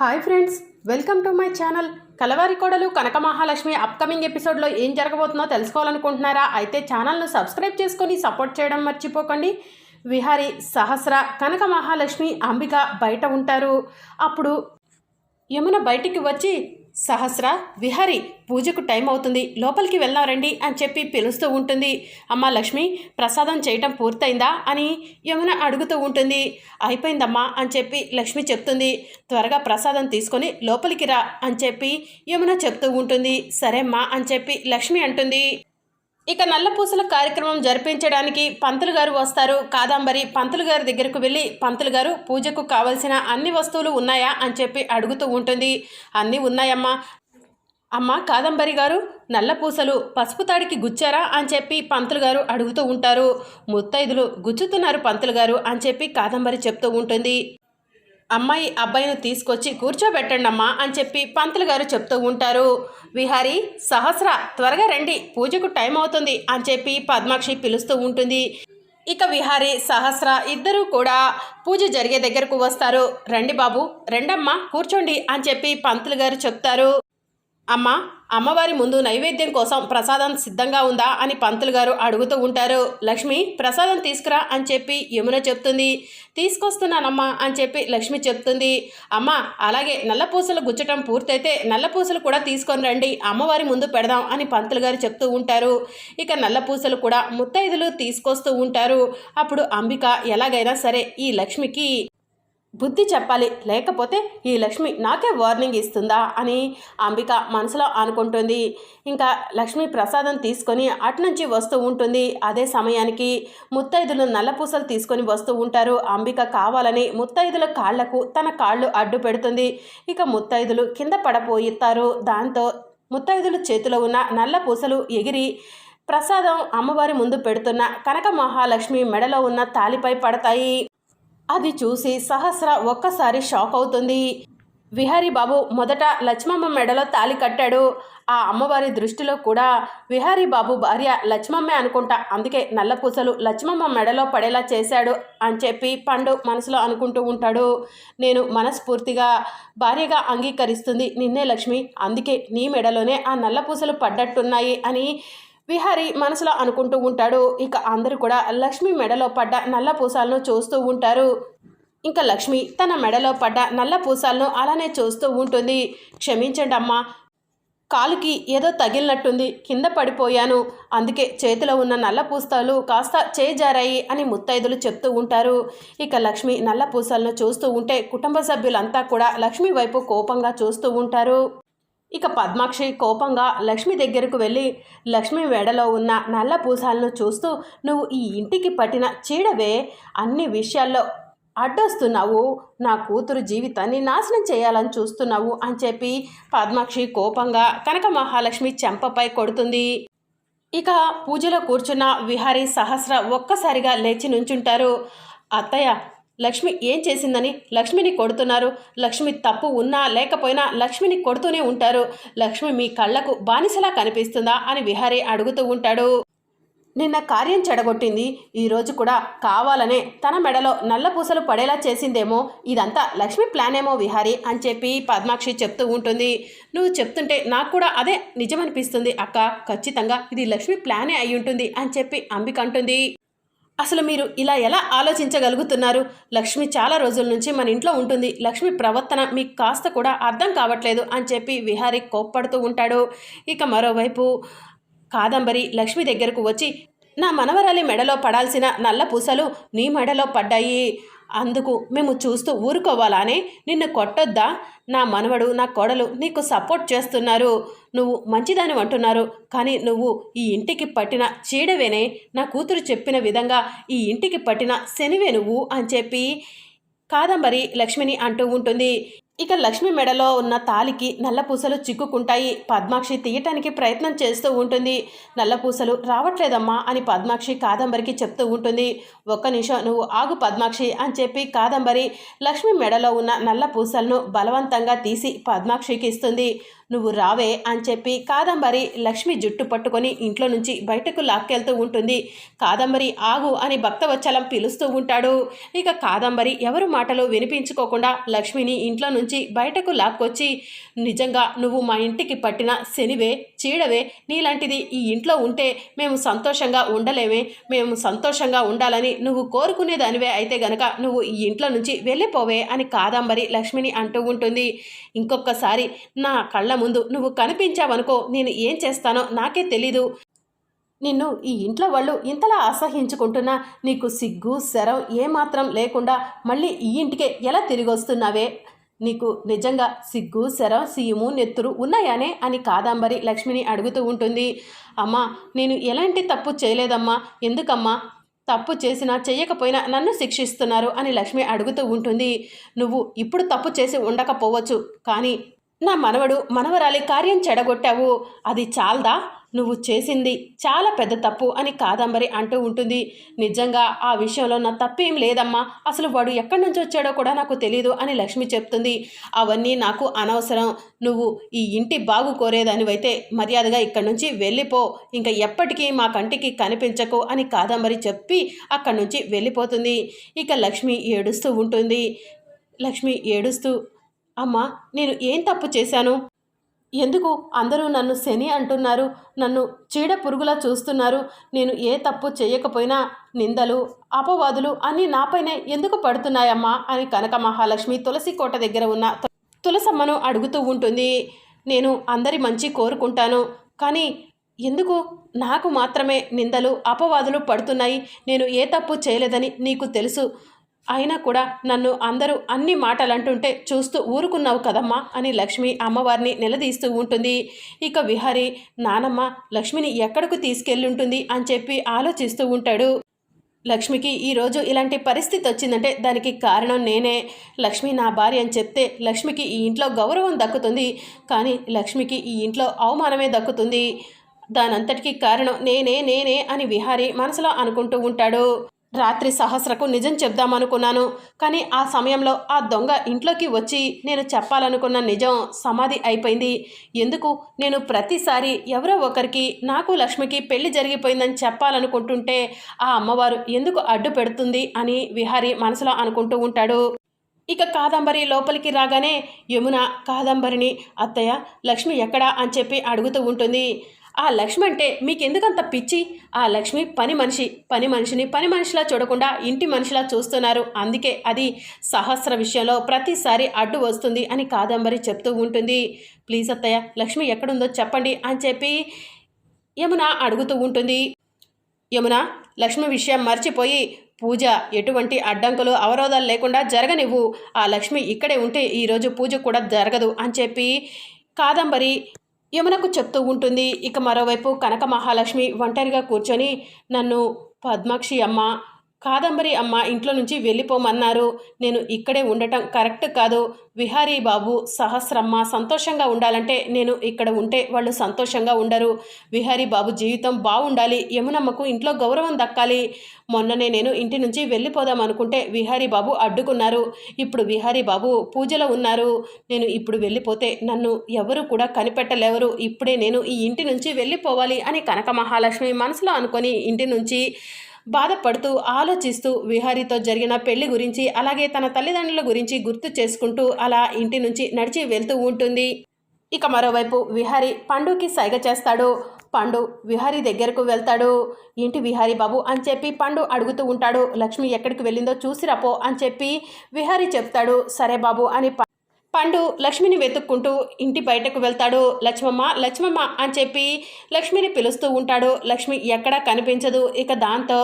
Hi friends welcome to my channel. Kalavari Kodalu Kanaka Mahalakshmi upcoming ఎపిసోడ్లో ఏం జరగబోతుందో తెలుసుకోవాలనుకుంటున్నారా? అయితే ఛానల్ను సబ్స్క్రైబ్ చేసుకొని సపోర్ట్ చేయడం మర్చిపోకండి. విహారి సహస్ర కనక మహాలక్ష్మి అంబిక బయట ఉంటారు. అప్పుడు యమున బయటికి వచ్చి సహస్ర విహారి పూజకు టైం అవుతుంది. లోపలికి వెళ్దాం రండి అని చెప్పి పిలుస్తూ ఉంటుంది. అమ్మ లక్ష్మి ప్రసాదం చేయటం పూర్తయిందా అని యమున అడుగుతూ ఉంటుంది. అయిపోయిందమ్మా అని చెప్పి లక్ష్మి చెప్తుంది. త్వరగా ప్రసాదం తీసుకొని లోపలికి రా అని చెప్పి యమున చెప్తూ ఉంటుంది. సరేమ్మా అని చెప్పి లక్ష్మి అంటుంది. ఇక నల్లపూసల కార్యక్రమం జరిపించడానికి పంతులు గారు వస్తారు. కాదంబరి పంతులు గారి దగ్గరకు వెళ్ళి పంతులు గారు పూజకు కావలసిన అన్ని వస్తువులు ఉన్నాయా అని చెప్పి అడుగుతూ ఉంటుంది. అన్నీ ఉన్నాయమ్మా. అమ్మ కాదంబరి గారు నల్లపూసలు పసుపు తాడికి గుచ్చారా అని చెప్పి పంతులు గారు అడుగుతూ ఉంటారు. ముత్తైదులు గుచ్చుతున్నారు పంతులు గారు అని చెప్పి కాదంబరి చెప్తూ ఉంటుంది. అమ్మాయి అబ్బాయిని తీసుకొచ్చి కూర్చోబెట్టండి అమ్మా అని చెప్పి పంతులు గారు చెప్తూ ఉంటారు. విహారి సహస్ర త్వరగా రండి పూజకు టైం అవుతుంది అని చెప్పి పద్మాక్షి పిలుస్తూ ఉంటుంది. ఇక విహారి సహస్ర ఇద్దరూ కూడా పూజ జరిగే దగ్గరకు వస్తారు. రండి బాబు రెండమ్మా కూర్చోండి అని చెప్పి పంతులు గారు చెప్తారు. అమ్మ అమ్మవారి ముందు నైవేద్యం కోసం ప్రసాదం సిద్ధంగా ఉందా అని పంతులు గారు అడుగుతూ ఉంటారు. లక్ష్మి ప్రసాదం తీసుకురా అని చెప్పి యమున చెప్తుంది. తీసుకొస్తున్నానమ్మా అని చెప్పి లక్ష్మి చెప్తుంది. అమ్మ అలాగే నల్లపూసలు గుచ్చటం పూర్తయితే నల్లపూసలు కూడా తీసుకొని రండి అమ్మవారి ముందు పెడదాం అని పంతులు గారు చెప్తూ ఉంటారు. ఇక నల్లపూసలు కూడా ముత్తైదులు తీసుకొస్తూ ఉంటారు. అప్పుడు అంబిక ఎలాగైనా సరే ఈ లక్ష్మికి బుద్ధి చెప్పాలి. లేకపోతే ఈ లక్ష్మి నాకే వార్నింగ్ ఇస్తుందా అని అంబిక మనసులో అనుకుంటుంది. ఇంకా లక్ష్మి ప్రసాదం తీసుకొని అటునుంచి వస్తూ ఉంటుంది. అదే సమయానికి ముత్తైదులు నల్లపూసలు తీసుకొని వస్తూ ఉంటారు. అంబిక కావాలని ముత్తైదుల కాళ్ళకు తన కాళ్ళు అడ్డు పెడుతుంది. ఇక ముత్తైదులు కింద పడపోయిస్తారు. దాంతో ముత్తైదుల చేతిలో ఉన్న నల్ల పూసలు ఎగిరి ప్రసాదం అమ్మవారి ముందు పెడుతున్న కనక మహాలక్ష్మి మెడలో ఉన్న తాలిపై పడతాయి. అది చూసి సహస్ర ఒక్కసారి షాక్ అవుతుంది. విహారీ బాబు మొదట లక్ష్మమ్మ మెడలో తాలి కట్టాడు. ఆ అమ్మవారి దృష్టిలో కూడా విహారీ బాబు భార్య లక్ష్మమ్మే అనుకుంటా. అందుకే నల్లపూసలు లక్ష్మమ్మ మెడలో పడేలా చేశాడు అని చెప్పి పండు మనసులో అనుకుంటూ ఉంటాడు. నేను మనస్ఫూర్తిగా భార్యగా అంగీకరిస్తుంది నిన్నే లక్ష్మి. అందుకే నీ మెడలోనే ఆ నల్లపూసలు పడ్డట్టున్నాయి అని విహారి మనసులో అనుకుంటూ ఉంటాడు. ఇక అందరూ కూడా లక్ష్మి మెడలో పడ్డ నల్ల పూసాలను చూస్తూ ఉంటారు. ఇంకా లక్ష్మి తన మెడలో పడ్డ నల్ల పూసాలను అలానే చూస్తూ ఉంటుంది. క్షమించండి అమ్మా కాలుకి ఏదో తగిలినట్టుంది కింద పడిపోయాను. అందుకే చేతిలో ఉన్న నల్ల పూస్తాలు కాస్త చేజారాయి అని ముత్తైదులు చెప్తూ ఉంటారు. ఇక లక్ష్మి నల్ల పూసలను చూస్తూ ఉంటే కుటుంబ సభ్యులంతా కూడా లక్ష్మి వైపు కోపంగా చూస్తూ ఉంటారు. ఇక పద్మాక్షి కోపంగా లక్ష్మి దగ్గరకు వెళ్ళి లక్ష్మి వెడలో ఉన్న నల్ల పూసాలను చూస్తూ నువ్వు ఈ ఇంటికి పట్టిన చీడవే అన్ని విషయాల్లో అడ్డొస్తున్నావు. నా కూతురు జీవితాన్ని నాశనం చేయాలని చూస్తున్నావు అని చెప్పి పద్మాక్షి కోపంగా కనక మహాలక్ష్మి చెంపపై కొడుతుంది. ఇక పూజలో కూర్చున్న విహారీ సహస్ర ఒక్కసారిగా లేచి నుంచుంటారు. అత్తయ్య లక్ష్మి ఏం చేసిందని లక్ష్మిని కొడుతున్నారు. లక్ష్మి తప్పు ఉన్నా లేకపోయినా లక్ష్మిని కొడుతూనే ఉంటారు. లక్ష్మి మీ కళ్ళకు బానిసలా కనిపిస్తుందా అని విహారీ అడుగుతూ ఉంటాడు. నిన్న కార్యం చెడగొట్టింది. ఈరోజు కూడా కావాలనే తన మెడలో నల్ల పూసలు పడేలా చేసిందేమో ఇదంతా లక్ష్మి ప్లానేమో విహారీ అని చెప్పి పద్మాక్షి చెప్తూ ఉంటుంది. నువ్వు చెప్తుంటే నాకు కూడా అదే నిజమనిపిస్తుంది అక్క. ఖచ్చితంగా ఇది లక్ష్మి ప్లానే అయి ఉంటుంది అని చెప్పి అంబిక అంటుంది. అసలు మీరు ఇలా ఎలా ఆలోచించగలుగుతున్నారు? లక్ష్మి చాలా రోజుల నుంచి మన ఇంట్లో ఉంటుంది. లక్ష్మి ప్రవర్తన మీకు కాస్త కూడా అర్థం కావట్లేదు అని చెప్పి విహారీ కోప్పడుతూ ఉంటాడు. ఇక మరోవైపు కాదంబరి లక్ష్మి దగ్గరకు వచ్చి నా మనవరాలి మెడలో పడాల్సిన నల్ల పూసలు నీ మెడలో పడ్డాయి. అందుకు మేము చూస్తూ ఊరుకోవాలానే నిన్ను కొట్టొద్దా? నా మనవడు నా కోడలు నీకు సపోర్ట్ చేస్తున్నారు. నువ్వు మంచిదాని అంటున్నారు. కానీ నువ్వు ఈ ఇంటికి పట్టిన చీడవేనే నా కూతురు చెప్పిన విధంగా ఈ ఇంటికి పట్టిన శనివే నువ్వు అని చెప్పి కాదంబరి లక్ష్మిని అంటూ ఉంటుంది. ఇక లక్ష్మి మెడలో ఉన్న తాలికి నల్లపూసలు చిక్కుకుంటాయి. పద్మాక్షి తీయటానికి ప్రయత్నం చేస్తూ ఉంటుంది. నల్లపూసలు రావట్లేదమ్మా అని పద్మాక్షి కాదంబరికి చెప్తూ ఉంటుంది. ఒక్క నిమిషం నువ్వు ఆగు పద్మాక్షి అని చెప్పి కాదంబరి లక్ష్మి మెడలో ఉన్న నల్ల పూసలను బలవంతంగా తీసి పద్మాక్షికి ఇస్తుంది. నువ్వు రావే అని చెప్పి కాదంబరి లక్ష్మి జుట్టు పట్టుకొని ఇంట్లో నుంచి బయటకు లాక్కెళ్తూ ఉంటుంది. కాదంబరి ఆగు అని భక్తవచ్చలం పిలుస్తూ ఉంటాడు. ఇక కాదంబరి ఎవరు మాటలు వినిపించుకోకుండా లక్ష్మిని ఇంట్లో నుంచి బయటకు లాక్కొచ్చి నిజంగా నువ్వు మా ఇంటికి పట్టిన శనివే చీడవే నీలాంటిది ఈ ఇంట్లో ఉంటే మేము సంతోషంగా ఉండలేమే. మేము సంతోషంగా ఉండాలని నువ్వు కోరుకునేదానివే అయితే గనక నువ్వు ఈ ఇంట్లో నుంచి వెళ్ళిపోవే అని కాదంబరి లక్ష్మిని అంటూ ఉంటుంది. ఇంకొకసారి నా కళ్ళ ముందు నువ్వు కనిపించావనుకో నేను ఏం చేస్తానో నాకే తెలీదు. నిన్ను ఈ ఇంట్లో వాళ్ళు ఇంతలా అసహించుకుంటున్నా నీకు సిగ్గు శరం ఏమాత్రం లేకుండా మళ్ళీ ఈ ఇంటికే ఎలా తిరిగి వస్తున్నావే? నీకు నిజంగా సిగ్గు శరం సీము నెత్తురు ఉన్నాయానే అని కాదంబరి లక్ష్మిని అడుగుతూ ఉంటుంది. అమ్మా నేను ఎలాంటి తప్పు చేయలేదమ్మా. ఎందుకమ్మా? తప్పు చేసినా చేయకపోయినా నన్ను శిక్షిస్తున్నారు అని లక్ష్మి అడుగుతూ ఉంటుంది. నువ్వు ఇప్పుడు తప్పు చేసి ఉండకపోవచ్చు కానీ నా మనవడు మనవరాలి కార్యం చెడగొట్టావు. అది చాలదా? నువ్వు చేసింది చాలా పెద్ద తప్పు అని కాదంబరి అంటూ ఉంటుంది. నిజంగా ఆ విషయంలో నా తప్పేం లేదమ్మా. అసలు వాడు ఎక్కడి నుంచి వచ్చాడో కూడా నాకు తెలియదు అని లక్ష్మి చెప్తుంది. అవన్నీ నాకు అనవసరం. నువ్వు ఈ ఇంటి బాగు కోరేదానివైతే మర్యాదగా ఇక్కడి నుంచి వెళ్ళిపో. ఇంకా ఎప్పటికీ మా కంటికి కనిపించకు అని కాదంబరి చెప్పి అక్కడి నుంచి వెళ్ళిపోతుంది. ఇక లక్ష్మి ఏడుస్తూ ఉంటుంది. లక్ష్మి ఏడుస్తూ అమ్మా నేను ఏం తప్పు చేశాను? ఎందుకు అందరూ నన్ను శని అంటున్నారు నన్ను చీడ పురుగులా చూస్తున్నారు నేను ఏ తప్పు చేయకపోయినా నిందలు అపవాదులు అన్నీ నాపైనే ఎందుకు పడుతున్నాయమ్మా? అని కనక మహాలక్ష్మి తులసి కోట దగ్గర ఉన్న తులసమ్మను అడుగుతూ ఉంటుంది. నేను అందరి మంచి కోరుకుంటాను కానీ ఎందుకు? నాకు మాత్రమే నిందలు అపవాదులు పడుతున్నాయి నేను ఏ తప్పు చేయలేదని నీకు తెలుసు. అయినా కూడా నన్ను అందరూ అన్ని మాటలు అంటుంటే చూస్తూ ఊరుకున్నావు కదమ్మా అని లక్ష్మి అమ్మవారిని నిలదీస్తూ ఉంటుంది. ఇక విహారి నానమ్మ లక్ష్మిని ఎక్కడకు తీసుకెళ్ళుంటుంది అని చెప్పి ఆలోచిస్తూ ఉంటాడు. లక్ష్మికి ఈరోజు ఇలాంటి పరిస్థితి వచ్చిందంటే దానికి కారణం నేనే. లక్ష్మి నా భార్య అని చెప్తే లక్ష్మికి ఈ ఇంట్లో గౌరవం దక్కుతుంది. కానీ లక్ష్మికి ఈ ఇంట్లో అవమానమే దక్కుతుంది. దానంతటికీ కారణం నేనే నేనే అని విహారి మనసులో అనుకుంటూ ఉంటాడు. రాత్రి సహస్రకు నిజం చెప్దామనుకున్నాను కానీ ఆ సమయంలో ఆ దొంగ ఇంట్లోకి వచ్చి నేను చెప్పాలనుకున్న నిజం సమాధి అయిపోయింది. ఎందుకు? నేను ప్రతిసారి ఎవరో ఒకరికి నాకు లక్ష్మికి పెళ్ళి జరిగిపోయిందని చెప్పాలనుకుంటుంటే ఆ అమ్మవారు ఎందుకు అడ్డు పెడుతుంది అని విహారి మనసులో అనుకుంటూ ఉంటాడు. ఇక కాదంబరి లోపలికి రాగానే యమున కాదంబరిని అత్తయ్య లక్ష్మి ఎక్కడా? అని చెప్పి అడుగుతూ ఉంటుంది. ఆ లక్ష్మి అంటే మీకెందుకంత పిచ్చి? ఆ లక్ష్మి పని మనిషి. పని మనిషిని పని మనిషిలా చూడకుండా ఇంటి మనిషిలా చూస్తున్నారు. అందుకే అది సహస్ర విషయంలో ప్రతిసారి అడ్డు వస్తుంది అని కాదంబరి చెప్తూ ఉంటుంది. ప్లీజ్ అత్తయ్య లక్ష్మి ఎక్కడుందో చెప్పండి అని చెప్పి యమున అడుగుతూ ఉంటుంది. యమున లక్ష్మి విషయం మర్చిపోయి పూజ ఎటువంటి అడ్డంకులు అవరోధాలు లేకుండా జరగనివ్వు. ఆ లక్ష్మి ఇక్కడే ఉంటే ఈరోజు పూజ కూడా జరగదు అని చెప్పి కాదంబరి యమునకు చెప్తూ ఉంటుంది ఇక మరోవైపు కనక మహాలక్ష్మి ఒంటరిగా కూర్చొని నన్ను పద్మాక్షి అమ్మ కాదంబరి అమ్మ ఇంట్లో నుంచి వెళ్ళిపోమన్నారు. నేను ఇక్కడే ఉండటం కరెక్ట్ కాదు. విహారీ బాబు సహస్రమ్మ సంతోషంగా ఉండాలంటే నేను ఇక్కడ ఉంటే వాళ్ళు సంతోషంగా ఉండరు. విహారీ బాబు జీవితం బాగుండాలి. యమునమ్మకు ఇంట్లో గౌరవం దక్కాలి. మొన్ననే నేను ఇంటి నుంచి వెళ్ళిపోదాం అనుకుంటే విహారీ బాబు అడ్డుకున్నారు. ఇప్పుడు విహారీ బాబు పూజలో ఉన్నారు. నేను ఇప్పుడు వెళ్ళిపోతే నన్ను ఎవరు కూడా కనిపెట్టలేవరు. ఇప్పుడే నేను ఈ ఇంటి నుంచి వెళ్ళిపోవాలి అని కనక మహాలక్ష్మి మనసులో అనుకొని ఇంటి నుంచి బాధపడుతూ ఆలోచిస్తూ విహారీతో జరిగిన పెళ్ళి గురించి అలాగే తన తల్లిదండ్రుల గురించి గుర్తు చేసుకుంటూ అలా ఇంటి నుంచి నడిచి వెళ్తూ ఉంటుంది. ఇక మరోవైపు విహారీ పండుకి సైగ చేస్తాడు. పండు విహారీ దగ్గరకు వెళ్తాడు. ఏంటి విహారీ బాబు? అని చెప్పి పండు అడుగుతూ ఉంటాడు. లక్ష్మి ఎక్కడికి వెళ్ళిందో చూసిరాపో అని చెప్పి విహారీ చెప్తాడు. సరే బాబు అని పండు లక్ష్మిని వెతుక్కుంటూ ఇంటి బయటకు వెళ్తాడు. లక్ష్మమ్మ లక్ష్మమ్మ అని చెప్పి లక్ష్మిని పిలుస్తూ ఉంటాడు. లక్ష్మి ఎక్కడా కనిపించదు. ఇక దాంతో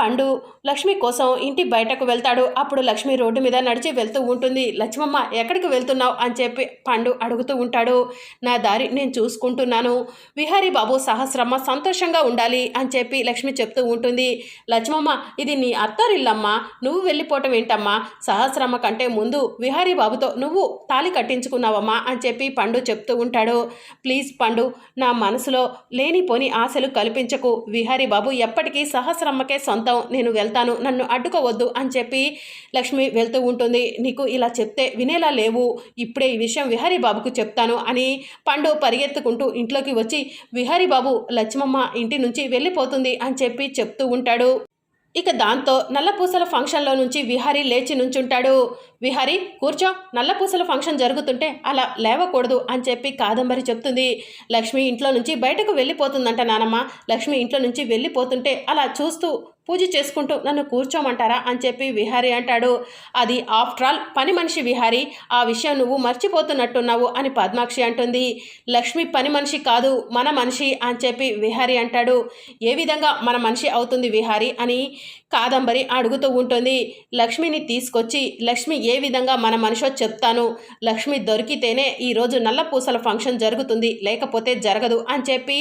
పండు లక్ష్మి కోసం ఇంటి బయటకు వెళ్తాడు. అప్పుడు లక్ష్మి రోడ్డు మీద నడిచి వెళ్తూ ఉంటుంది. లక్ష్మమ్మ ఎక్కడికి వెళ్తున్నావు? అని చెప్పి పండు అడుగుతూ ఉంటాడు. నా దారి నేను చూసుకుంటున్నాను. విహారీ బాబు సహస్రమ్మ సంతోషంగా ఉండాలి అని చెప్పి లక్ష్మి చెప్తూ ఉంటుంది. లక్ష్మమ్మ ఇది నీ అత్తారిల్లమ్మా. నువ్వు వెళ్ళిపోవటం ఏంటమ్మా? సహస్రమ్మ కంటే ముందు విహారీ బాబుతో నువ్వు తాళి కట్టించుకున్నావమ్మా అని చెప్పి పండు చెప్తూ ఉంటాడు. ప్లీజ్ పండు నా మనసులో లేనిపోని ఆశలు కల్పించకు. విహారీ బాబు ఎప్పటికీ సహస్రమ్మకే సొంతం. అబద్ధం నేను వెళ్తాను నన్ను అడ్డుకోవద్దు అని చెప్పి లక్ష్మి వెళ్తూ ఉంటుంది. నీకు ఇలా చెప్తే వినేలా లేవు. ఇప్పుడే ఈ విషయం విహారీ బాబుకు చెప్తాను అని పండు పరిగెత్తుకుంటూ ఇంట్లోకి వచ్చి విహారీ బాబు లక్ష్మమ్మ ఇంటి నుంచి వెళ్ళిపోతుంది అని చెప్పి చెప్తూ ఉంటాడు. ఇక దాంతో నల్లపూసల ఫంక్షన్లో నుంచి విహారీ లేచి నుంచుంటాడు. విహారీ కూర్చో నల్లపూసల ఫంక్షన్ జరుగుతుంటే అలా లేవకూడదు అని చెప్పి కాదంబరి చెప్తుంది. లక్ష్మి ఇంట్లో నుంచి బయటకు వెళ్ళిపోతుందంట నానమ్మ. లక్ష్మి ఇంట్లో నుంచి వెళ్ళిపోతుంటే అలా చూస్తూ పూజ చేసుకుంటూ నన్ను కూర్చోమంటారా అని చెప్పి విహారీ అంటాడు. అది ఆఫ్టర్ ఆల్ పని మనిషి విహారీ ఆ విషయం నువ్వు మర్చిపోతున్నట్టున్నావు అని పద్మాక్షి అంటుంది. లక్ష్మి పని మనిషి కాదు మన మనిషి అని చెప్పి విహారీ అంటాడు. ఏ విధంగా మన మనిషి అవుతుంది విహారీ అని కాదంబరి అడుగుతూ ఉంటుంది. లక్ష్మిని తీసుకొచ్చి లక్ష్మి ఏ విధంగా మన మనిషో చెప్తాను? లక్ష్మి దొరికితేనే ఈరోజు నల్లపూసల ఫంక్షన్ జరుగుతుంది లేకపోతే జరగదు అని చెప్పి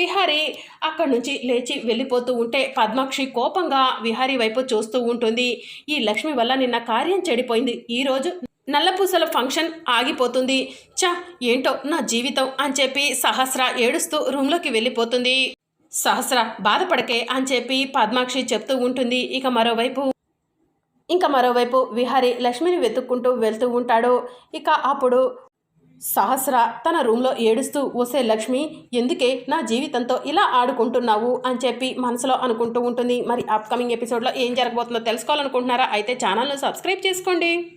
విహారీ అక్కడి నుంచి లేచి వెళ్ళిపోతూ ఉంటే పద్మాక్షి కోపంగా విహారీ వైపు చూస్తూ ఉంటుంది. ఈ లక్ష్మి వల్ల నిన్న కార్యం చెడిపోయింది. ఈరోజు నల్లపూసల ఫంక్షన్ ఆగిపోతుంది. చ ఏంటో నా జీవితం అని చెప్పి సహస్ర ఏడుస్తూ రూమ్లోకి వెళ్ళిపోతుంది. సహస్ర బాధపడకే అని చెప్పి పద్మాక్షి చెప్తూ ఉంటుంది. ఇక మరోవైపు ఇంకా మరోవైపు విహారీ లక్ష్మిని వెతుక్కుంటూ వెళ్తూ ఉంటాడు. ఇక అప్పుడు సహస్ర తన రూమ్లో ఏడుస్తూ ఓసే లక్ష్మి ఎందుకే నా జీవితంతో ఇలా ఆడుకుంటున్నావు? అని చెప్పి మనసులో అనుకుంటూ ఉంటుంది. మరి అప్కమింగ్ ఎపిసోడ్లో ఏం జరగబోతుందో తెలుసుకోవాలనుకుంటున్నారా? అయితే ఛానల్ను సబ్స్క్రైబ్ చేసుకోండి.